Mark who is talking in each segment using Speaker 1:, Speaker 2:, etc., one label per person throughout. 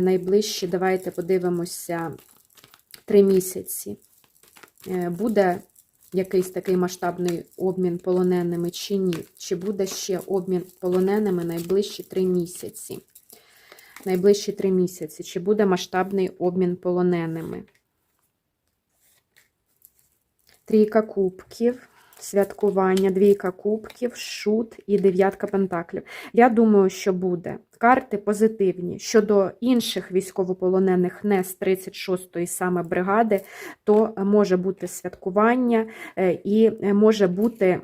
Speaker 1: Найближчі, давайте подивимося, три місяці. Е, Буде якийсь такий масштабний обмін полоненими чи ні? Чи буде ще обмін полоненими найближчі три місяці? Найближчі три місяці. Чи буде масштабний обмін полоненими? Трійка кубків, святкування, двійка кубків, шут і дев'ятка пентаклів. Я думаю, що буде. Карти позитивні. Щодо інших військовополонених не з 36-ї саме бригади, то може бути святкування е, і може бути.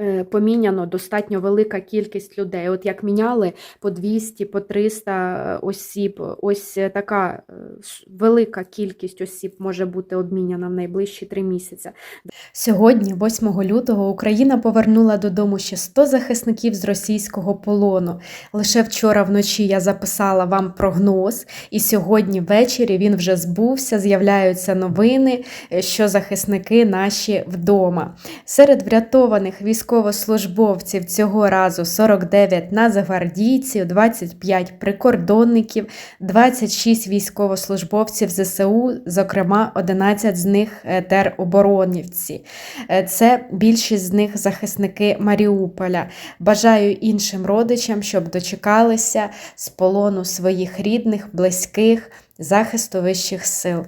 Speaker 1: Е, Поміняно достатньо велика кількість людей. От як міняли по 200, по 300 осіб, ось така е, велика кількість осіб може бути обміняна в найближчі три місяці.
Speaker 2: Сьогодні, 8 лютого, Україна повернула додому ще 100 захисників з російського полону. Лише вчора вночі я записала вам прогноз, і сьогодні ввечері він вже збувся. З'являються новини, е, що захисники наші вдома. Серед врятованих військовослужбовців цього разу 49 нацгвардійців, 25 прикордонників, 26 військовослужбовців ЗСУ, зокрема 11 з них е, тероборонівці. Е, Це більшість з них захисники Маріуполя. Бажаю іншим родичам, щоб дочекалися з полону своїх рідних, близьких, захисту вищих сил.